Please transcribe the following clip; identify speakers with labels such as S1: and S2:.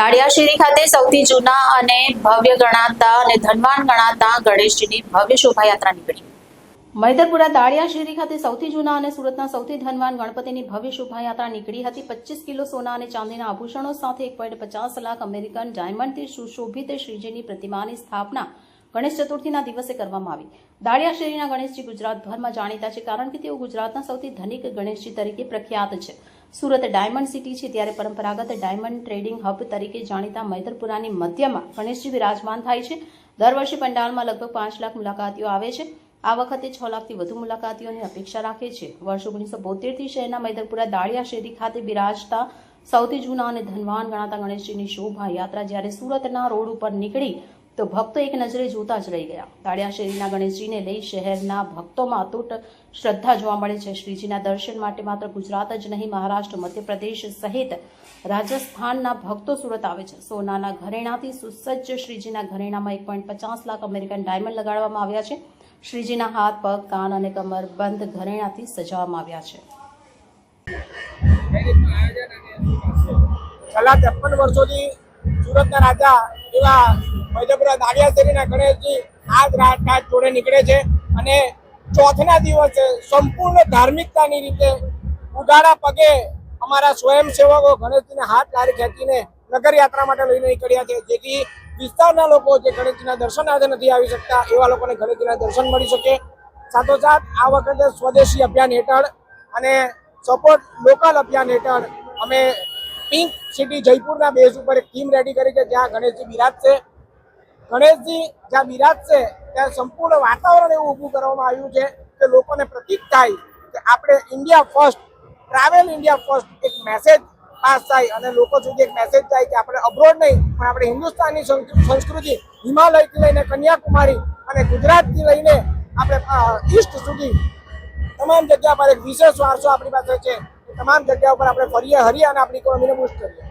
S1: દાડિયાશેરી ખાતે સૌથી જૂના અને ભવ્ય ગણાતા અને ધનવાન ગણાતા ગણેશજીની ભવ્ય શોભાયાત્રા નીકળી. મૈદરપુરા દાડિયાશેરી ખાતે સૌથી જૂના અને સુરતના સૌથી ધનવાન ગણપતિની ભવ્ય શોભાયાત્રા નીકળી હતી. પચીસ કિલો સોના અને ચાંદીના આભૂષણો સાથે એક પોઈન્ટ પચાસ લાખ અમેરિકન ડાયમંડથી સુશોભિત શ્રીજીની પ્રતિમાની સ્થાપના ગણેશ ચતુર્થીના દિવસે કરવામાં આવી. દાળિયા શેરીના ગણેશજી ગુજરાતભરમાં જાણીતા છે કારણ કે તેઓ ગુજરાતના સૌથી ધનિક ગણેશજી તરીકે પ્રખ્યાત છે. સુરત ડાયમંડ સિટી છે ત્યારે પરંપરાગત ડાયમંડ ટ્રેડિંગ હબ તરીકે જાણીતા મૈદરપુરાની મધ્યમાં ગણેશજી વિરાજમાન થાય છે. દર વર્ષે પંડાલમાં લગભગ પાંચ લાખ મુલાકાતીઓ આવે છે. આ વખતે છ લાખથી વધુ મુલાકાતીઓની અપેક્ષા રાખે છે. વર્ષ ઓગણીસો બોતેરથી શહેરના મૈદરપુરા દાળિયા શેરી ખાતે બિરાજતા સૌથી જૂના અને ધનવાન ગણાતા ગણેશજીની શોભા યાત્રા જ્યારે સુરતના રોડ ઉપર નીકળી તો ભક્તો એક નજરે જોતા જ રહી ગયા. દાળિયા શેરીના ગણેશજીને લઈ શહેરના ભક્તોમાં અતૂટ શ્રદ્ધા જોવા મળે છે. શ્રીજીના દર્શન માટે માત્ર ગુજરાત જ નહીં, મહારાષ્ટ્ર, મધ્યપ્રદેશ સહિત રાજસ્થાનના ભક્તો સુરત આવે છે. સોનાના ઘરેણાથી સુસજ્જ શ્રીજીના ઘરેણામાં એક પોઈન્ટ પચાસ લાખ અમેરિકન ડાયમંડ લગાડવામાં આવ્યા છે. શ્રીજીના હાથ, પગ, કાન અને કમર બંધ ઘરેણાથી સજાવવામાં આવ્યા છે.
S2: છેલ્લા ત્રેપન વર્ષોથી સુરતના રાજા એવા મધ્યપુરા દાડિયા શેરીના ગણેશજી આજ રાત રાત જોડે નીકળે છે અને ચોથના દિવસે સંપૂર્ણ ધાર્મિકતાની રીતે ઉગાડા પગે અમારા સ્વયંસેવકો ગણેશજીને હાથ લારી ખેંચીને નગરયાત્રા માટે લઈને નીકળ્યા છે. જેથી વિસ્તારના લોકો જે ગણેશજીના દર્શન આજે નથી આવી શકતા, એવા લોકોને ગણેશજીના દર્શન મળી શકે. સાથોસાથ આ વખતે સ્વદેશી અભિયાન હેઠળ અને સપોર્ટ લોકલ અભિયાન હેઠળ અમે પિંક સિટી જયપુરના બેઝ ઉપર એક ટીમ રેડી કરી છે, જ્યાં ગણેશજી બિરાજશે ગણેશજી જ્યાં બિરાજશે ત્યાં સંપૂર્ણ વાતાવરણ એવું ઊભું કરવામાં આવ્યું છે કે લોકોને પ્રતીક થાય કે આપણે India first travel India first એક મેસેજ પાસ થાય અને લોકો સુધી એક મેસેજ થાય કે આપણે અબ્રોડ નહીં, પણ આપણે હિન્દુસ્તાનની સંસ્કૃતિ હિમાલયથી લઈને કન્યાકુમારી અને ગુજરાતથી લઈને આપણે ઈસ્ટ સુધી તમામ જગ્યા પર એક વિશેષ વારસો આપણી પાસે છે. તમામ જગ્યા ઉપર આપણે ફરીએ હરીએ અને આપણી ઇકોનોમીને બુસ્ટ કરીએ.